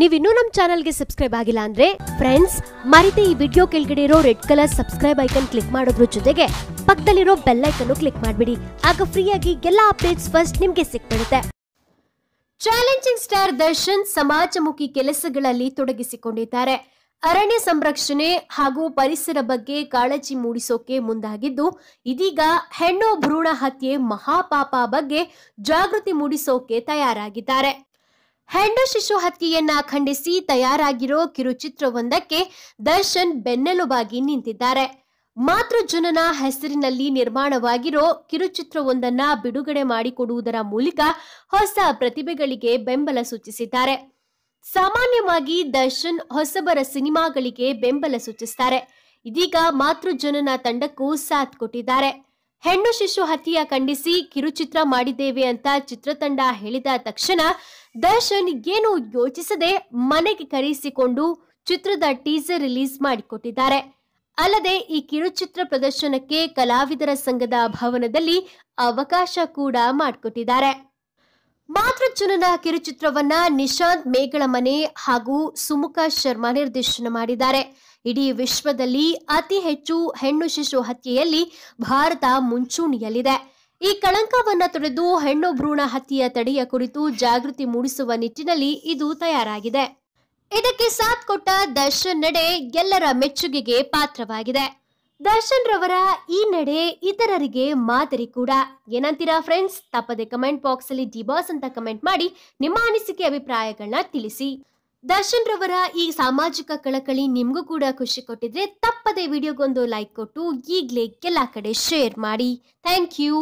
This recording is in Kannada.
ನೀವಿನ್ನೂ ನಮ್ಮ ಚಾನಲ್ಗೆ ಸಬ್ಸ್ಕ್ರೈಬ್ ಆಗಿಲ್ಲ ಅಂದ್ರೆ ಫ್ರೆಂಡ್ಸ್ ಮರಿತೆ ಈ ವಿಡಿಯೋ ಕೆಳಗಡೆ ಇರೋ red colour subscribe icon click ಮಾಡೋದ್ರ ಜೊತೆಗೆ ಪಕ್ಕದಲ್ಲಿರೋ ಬೆಲ್ ಐಕನ್ ಕ್ಲಿಕ್ ಮಾಡ್ಬಿಡಿ. ಆಗ ಫ್ರೀಯಾಗಿ ಎಲ್ಲ ಅಪ್ಡೇಟ್ಸ್ ಫಸ್ಟ್ ನಿಮ್ಗೆ ಸಿಕ್ಬಿಡುತ್ತೆ. ಚಾಲೆಂಜಿಂಗ್ ಸ್ಟಾರ್ ದರ್ಶನ್ ಸಮಾಜಮುಖಿ ಕೆಲಸಗಳಲ್ಲಿ ತೊಡಗಿಸಿಕೊಂಡಿದ್ದಾರೆ. ಅರಣ್ಯ ಸಂರಕ್ಷಣೆ ಹಾಗೂ ಪರಿಸರ ಬಗ್ಗೆ ಕಾಳಜಿ ಮೂಡಿಸೋಕೆ ಮುಂದಾಗಿದ್ದು, ಇದೀಗ ಹೆಣ್ಣು ಭ್ರೂಣ ಹತ್ಯೆ ಮಹಾಪಾಪ ಬಗ್ಗೆ ಜಾಗೃತಿ ಮೂಡಿಸೋಕೆ ತಯಾರಾಗಿದ್ದಾರೆ. ಹೆಣ್ಣು ಶಿಶು ಹತ್ಯೆಯನ್ನ ಖಂಡಿಸಿ ತಯಾರಾಗಿರೋ ಕಿರುಚಿತ್ರವೊಂದಕ್ಕೆ ದರ್ಶನ್ ಬೆನ್ನೆಲುಬಾಗಿ ನಿಂತಿದ್ದಾರೆ. ಮಾತೃಜನನ ಹೆಸರಿನಲ್ಲಿ ನಿರ್ಮಾಣವಾಗಿರೋ ಕಿರುಚಿತ್ರವೊಂದನ್ನ ಬಿಡುಗಡೆ ಮಾಡಿಕೊಡುವುದರ ಮೂಲಕ ಹೊಸ ಪ್ರತಿಭೆಗಳಿಗೆ ಬೆಂಬಲ ಸೂಚಿಸಿದ್ದಾರೆ. ಸಾಮಾನ್ಯವಾಗಿ ದರ್ಶನ್ ಹೊಸಬರ ಸಿನಿಮಾಗಳಿಗೆ ಬೆಂಬಲ ಸೂಚಿಸ್ತಾರೆ. ಇದೀಗ ಮಾತೃಜನನ ತಂಡಕ್ಕೂ ಸಾಥ್ ಕೊಟ್ಟಿದ್ದಾರೆ. ಹೆಣ್ಣು ಶಿಶು ಹತ್ಯೆಯ ಖಂಡಿಸಿ ಕಿರುಚಿತ್ರ ಮಾಡಿದ್ದೇವೆ ಅಂತ ಚಿತ್ರತಂಡ ಹೇಳಿದ ತಕ್ಷಣ ದರ್ಶನ್ ಏನು ಯೋಚಿಸದೆ ಮನೆಗೆ ಕರೆಸಿಕೊಂಡು ಚಿತ್ರದ ಟೀಸರ್ ರಿಲೀಸ್ ಮಾಡಿಕೊಟ್ಟಿದ್ದಾರೆ. ಅಲ್ಲದೆ ಈ ಕಿರುಚಿತ್ರ ಪ್ರದರ್ಶನಕ್ಕೆ ಕಲಾವಿದರ ಸಂಘದ ಭವನದಲ್ಲಿ ಅವಕಾಶ ಕೂಡ ಮಾಡಿಕೊಟ್ಟಿದ್ದಾರೆ. ಮಾತೃಚುನನ ಕಿರುಚಿತ್ರವನ್ನ ನಿಶಾಂತ್ ಮೇಗಳ ಮನೆ ಹಾಗೂ ಸುಮುಖ ಶರ್ಮಾ ನಿರ್ದೇಶನ ಮಾಡಿದ್ದಾರೆ. ಇಡೀ ವಿಶ್ವದಲ್ಲಿ ಅತಿ ಹೆಚ್ಚು ಹೆಣ್ಣು ಶಿಶು ಹತ್ಯೆಯಲ್ಲಿ ಭಾರತ ಮುಂಚೂಣಿಯಲ್ಲಿದೆ. ಈ ಕಳಂಕವನ್ನು ತೊಡೆದು ಹೆಣ್ಣು ಭ್ರೂಣ ಹತ್ಯೆಯ ತಡೆಯ ಕುರಿತು ಜಾಗೃತಿ ಮೂಡಿಸುವ ನಿಟ್ಟಿನಲ್ಲಿ ಇದು ತಯಾರಾಗಿದೆ. ಇದಕ್ಕೆ ಸಾಥ್ ಕೊಟ್ಟ ದರ್ಶನ್ ನಡೆ ಎಲ್ಲರ ಮೆಚ್ಚುಗೆಗೆ ಪಾತ್ರವಾಗಿದೆ. ದರ್ಶನ್ ರವರ ಈ ನಡೆ ಇತರರಿಗೆ ಮಾದರಿ ಕೂಡ. ಏನಂತೀರಾ ಫ್ರೆಂಡ್ಸ್ ತಪ್ಪದೆ ಕಮೆಂಟ್ ಬಾಕ್ಸ್ ಅಲ್ಲಿ ಡಿಬಾಸ್ ಅಂತ ಕಮೆಂಟ್ ಮಾಡಿ ನಿಮ್ಮ ಅನಿಸಿಕೆ ಅಭಿಪ್ರಾಯಗಳನ್ನ ತಿಳಿಸಿ. ದರ್ಶನ್ ರವರ ಈ ಸಾಮಾಜಿಕ ಕಳಕಳಿ ನಿಮಗೂ ಕೂಡ ಖುಷಿ ಕೊಟ್ಟಿದ್ರೆ ತಪ್ಪದೆ ವಿಡಿಯೋಗೊಂದು ಲೈಕ್ ಕೊಟ್ಟು ಈಗಲೇ ಎಲ್ಲ ಕಡೆ ಶೇರ್ ಮಾಡಿ. Thank you